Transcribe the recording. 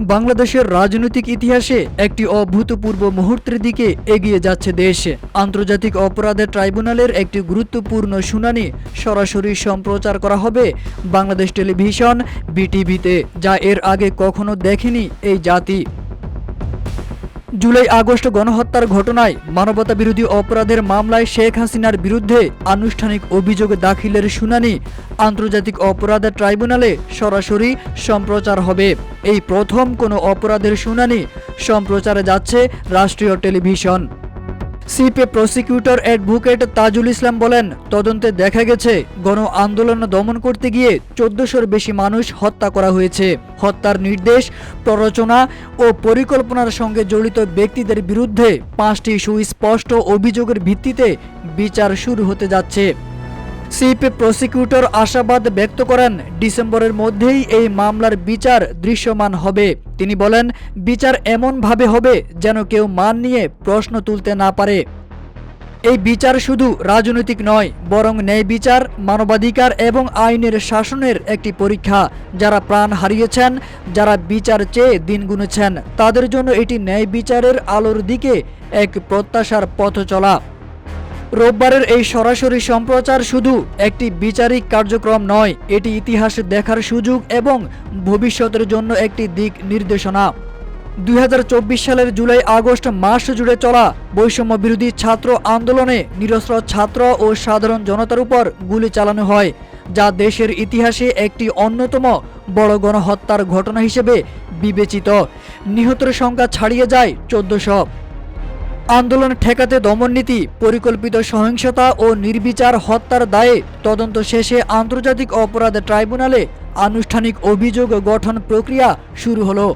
বাংলাদেশের রাজনৈতিক ইতিহাসে একটি অভূতপূর্ব মুহূর্তের দিকে এগিয়ে যাচ্ছে দেশ। আন্তর্জাতিক অপরাধের ট্রাইব্যুনালের একটি গুরুত্বপূর্ণ শুনানি সরাসরি সম্প্রচার করা হবে বাংলাদেশ টেলিভিশন বিটিভিতে, যা এর আগে কখনো দেখেনি এই জাতি। জুলাই আগস্ট গণহত্যার ঘটনায় মানবতা বিরোধী অপরাধের মামলায় শেখ হাসিনার বিরুদ্ধে আনুষ্ঠানিক অভিযোগ দাখিলের শুনানি আন্তর্জাতিক অপরাধ ট্রাইব্যুনালে সরাসরি সম্প্রচার হবে। এই প্রথম কোনো অপরাধের শুনানি সম্প্রচারে যাচ্ছে রাষ্ট্রীয় টেলিভিশন। সিপে প্রসিকিউটর অ্যাডভোকেট তাজুল ইসলাম বলেন, তদন্তে দেখা গেছে, গণ আন্দোলন দমন করতে গিয়ে চোদ্দশোর বেশি মানুষ হত্যা করা হয়েছে। হত্যার নির্দেশ, প্ররোচনা ও পরিকল্পনার সঙ্গে জড়িত ব্যক্তিদের বিরুদ্ধে পাঁচটি সুস্পষ্ট অভিযোগের ভিত্তিতে বিচার শুরু হতে যাচ্ছে। সিপে প্রসিকিউটর আশাবাদ ব্যক্ত করেন, ডিসেম্বরের মধ্যেই এই মামলার বিচার দৃশ্যমান হবে। তিনি বলেন, বিচার এমনভাবে হবে যেন কেউ মান নিয়ে প্রশ্ন তুলতে না পারে। এই বিচার শুধু রাজনৈতিক নয়, বরং ন্যায় বিচার, মানবাধিকার এবং আইনের শাসনের একটি পরীক্ষা। যারা প্রাণ হারিয়েছেন, যারা বিচার চেয়ে দিন গুনেছেন, তাদের জন্য এটি ন্যায় বিচারের আলোর দিকে এক প্রত্যাশার পথ চলা রোববারের এই সরাসরি সম্প্রচার শুধু একটি বিচারিক কার্যক্রম নয়, এটি ইতিহাস দেখার সুযোগ এবং ভবিষ্যতের জন্য একটি দিক নির্দেশনা। দুই হাজার চব্বিশ সালের জুলাই আগস্ট মাস জুড়ে চলা বৈষম্য বিরোধী ছাত্র আন্দোলনে নিরস্ত্র ছাত্র ও সাধারণ জনতার উপর গুলি চালানো হয়, যা দেশের ইতিহাসে একটি অন্যতম বড় গণহত্যার ঘটনা হিসেবে বিবেচিত। নিহতের সংখ্যা ছাড়িয়ে যায় চোদ্দশো। আন্দোলন ঠেকাতে দমননীতি পরিকল্পিত সহিংসতা ও নির্বিচার হত্যার দায়ে তদন্ত শেষে আন্তর্জাতিক অপরাধ ট্রাইব্যুনালে আনুষ্ঠানিক অভিযোগ গঠন প্রক্রিয়া শুরু হলো।